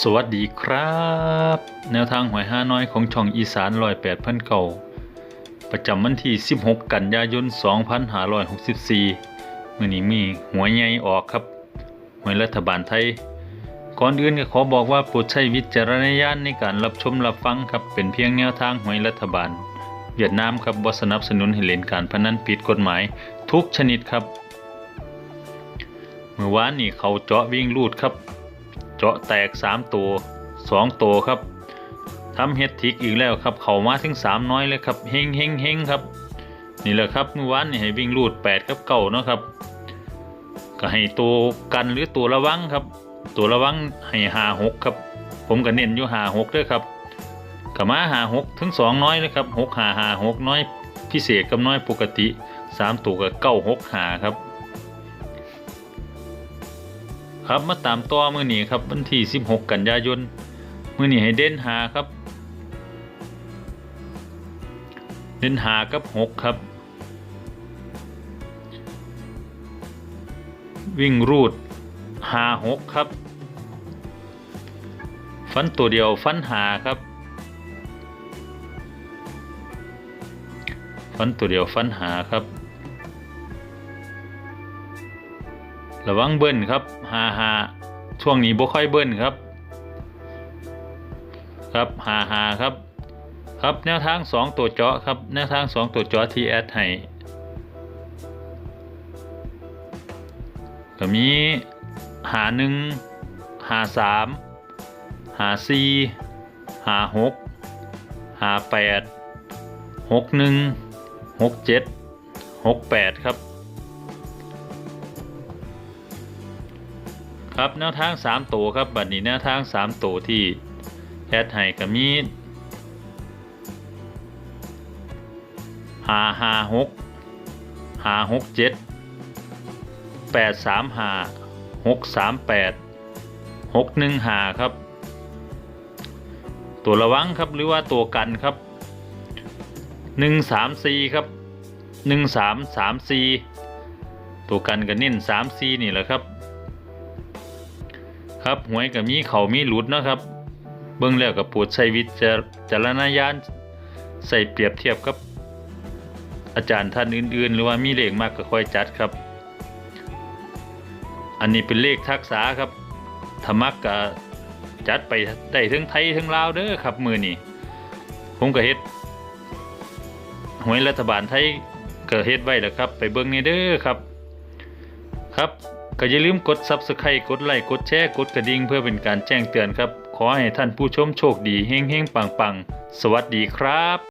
สวัสดีครับ แนวทางหวยห้าน้อยของช่องอีสานลอยแปดพันเก่าประจำวันที่ 16 กันยายน 2564มื่อนี้มีหวยใหญ่ออกครับ หวยรัฐบาลไทย ก่อนอื่นก็ขอบอกว่าโปรดใช้วิจารณญาณในการรับชมรับฟังครับ เป็นเพียงแนวทางหวยรัฐบาล เวียดนามครับบสนับสนุนให้เล่นการพนันผิดกฎหมาย ทุกชนิดครับ เมื่อวานนี้เขาเจาะวิ่งลูดครับ จาะแตก3ตัว2ตัวครับทำเฮดทิกอีกแล้วครับ เขามาถึง3น้อยเลยครับเฮงเฮงเฮงครับ นี่แหละครับเมื่อวานนี่ให้วิ่งลูด8กับเก่าเนาะครับ ก็ให้ตัวกันหรือตัวระวังครับ ตัวระวังให้หาหกครับ ผมก็เน้นอยู่หาหกด้วยครับก็มาหาหกถึงสองน้อยเลยครับหกหาหาหกน้อยพิเศษกับน้อยปกติสามตัวกับเก้าหกหาครับ ครับมาตามต่อมือนี้ครับวันที่ 16 กันยายนมือนี้ให้เด่นหาครับ เด่นหากับหกครับ วิ่งรูดหาหกครับ ฟันตัวเดียวฟันหาครับ ฟันตัวเดียวฟันหาครับ ระวังเบิ้ลครับหาหาช่วงนี้บ่ค่อยเบิ้ลครับ ครับหาหาครับ ครับแนวทางสองตัวเจาะครับแนวทางสองตัวเจาะที่แอดให้ก็มีหาหนึ่งหาสามหาสี่หาหกหาแปดหกหนึ่งหกเจ็ดหกแปดครับ ครับแนวทาง3ตัวครับบัดนี้แนวทาง3ตัวที่แอดให้ก็มีหาหาหกหาหกเจ็ดแปดสามหาหกสามแปดหกหนึ่งหาครับ ตัวระวังครับหรือว่าตัวกันครับหนึ่งสามสี่ครับหนึ่งสามสามสี่ตัวกันก็เน้นสามสี่นี่แหละครับ ครับหวยกับมีเขามีหลุดนะครับ เบิ่งแล้วกับปวดใช้วิจารณญาณใส่เปรียบเทียบกับอาจารย์ท่านอื่น ๆ หรือว่ามีเลขมากก็ค่อยจัดครับ อันนี้เป็นเลขทักษะครับธรรมะกะจัดไปได้ทั้งไทยทั้งลาวเด้อครับมือนี้ผมก็เฮ็ดหวยรัฐบาลไทยก็เฮ็ดไว้แล้วครับ ไปเบิ่งนี่เด้อครับ ครับ ก็อย่าลืมกด Subscribe กดไลค์กดแชร์กดกระดิ่งเพื่อเป็นการแจ้งเตือนครับ ขอให้ท่านผู้ชมโชคดีเฮงๆปังๆ สวัสดีครับ